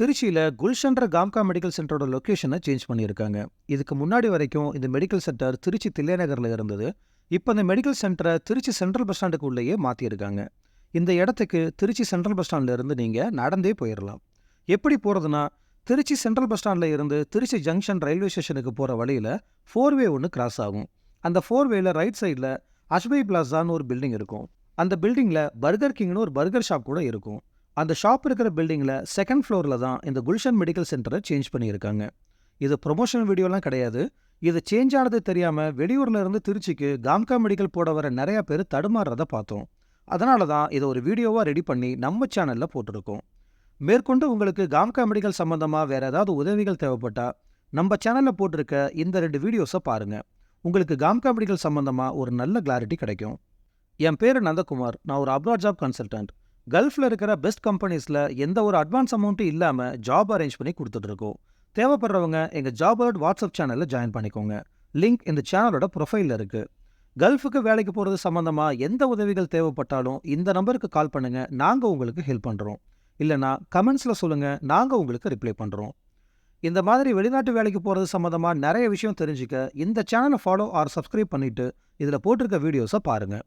திருச்சியில் குல்ஷன்ற காம்கா மெடிக்கல் சென்டரோட லொக்கேஷனை சேஞ்ச் பண்ணியிருக்காங்க. இதுக்கு முன்னாடி வரைக்கும் இந்த மெடிக்கல் சென்டர் திருச்சி தில்லைநகரில் இருந்தது. இப்போ இந்த மெடிக்கல் சென்டரை திருச்சி சென்ட்ரல் பஸ் ஸ்டாண்டுக்கு உள்ளேயே மாற்றியிருக்காங்க இந்த இடத்துக்கு திருச்சி சென்ட்ரல் பஸ் ஸ்டாண்ட்ல இருந்து நீங்கள் நடந்தே போயிடலாம் எப்படி போகிறதுனா திருச்சி சென்ட்ரல் பஸ் ஸ்டாண்டில் இருந்து திருச்சி ஜங்ஷன் ரயில்வே ஸ்டேஷனுக்கு போகிற வழியில் ஃபோர்வே ஒன்று கிராஸ் ஆகும். அந்த ஃபோர்வேல ரைட் சைடில் அஷ்பை பிளாசான்னு ஒரு பில்டிங் இருக்கும். அந்த பில்டிங்கில் பர்கர் கிங்னு ஒரு பர்கர் ஷாப் கூட இருக்கும். அந்த ஷாப் இருக்கிற பில்டிங்கில் செகண்ட் ஃப்ளோரில் தான் இந்த குல்ஷன் மெடிக்கல் சென்டரை சேஞ்ச் பண்ணியிருக்காங்க. இது ப்ரொமோஷனல் வீடியோலாம் கிடையாது. இது சேஞ்ச் ஆனது தெரியாமல் வெளியூர்ல இருந்து திருச்சிக்கு காம்கா மெடிக்கல் போட வர நிறைய பேர் தடுமாறுறத பார்த்தோம். அதனால தான் இதை ஒரு வீடியோவாக ரெடி பண்ணி நம்ம சேனலில் போட்டிருக்கோம். மேற்கொண்டு உங்களுக்கு காம்கா மெடிக்கல் சம்மந்தமாக வேறு ஏதாவது உதவிகள் தேவைப்பட்டா நம்ம சேனலில் போட்டிருக்க இந்த ரெண்டு வீடியோஸை பாருங்கள் உங்களுக்கு காம்கா மெடிக்கல் சம்மந்தமாக ஒரு நல்ல கிளாரிட்டி கிடைக்கும். என் பேர் நந்தகுமார். நான் ஒரு அப்ராட் ஜாப் கன்சல்டன்ட் கல்ஃபில் இருக்கிற பெஸ்ட் கம்பெனிஸில் எந்த ஒரு அட்வான்ஸ் அமௌண்ட்டும் இல்லாமல் ஜாப் அரேஞ்ச் பண்ணி கொடுத்துட்ருக்கோம் தேவைப்படுறவங்க எங்கள் ஜாப் அலர்ட் வாட்ஸ்அப் சேனலில் ஜாயின் பண்ணிக்கோங்க. லிங்க் இந்த சேனலோட ப்ரொஃபைலில் இருக்குது கல்ஃபுக்கு வேலைக்கு போகிறது சம்மந்தமாக எந்த உதவிகள் தேவைப்பட்டாலும் இந்த நம்பருக்கு கால் பண்ணுங்கள் நாங்கள் உங்களுக்கு ஹெல்ப் பண்ணுறோம் இல்லைனா கமெண்ட்ஸில் சொல்லுங்கள் நாங்கள் உங்களுக்கு ரிப்ளை பண்ணுறோம் இந்த மாதிரி வெளிநாட்டு வேலைக்கு போகிறது சம்மந்தமாக நிறைய விஷயம் தெரிஞ்சுக்க இந்த சேனலை ஃபாலோ ஆர் சப்ஸ்கிரைப் பண்ணிவிட்டு இதில் போட்டிருக்க வீடியோஸை பாருங்கள்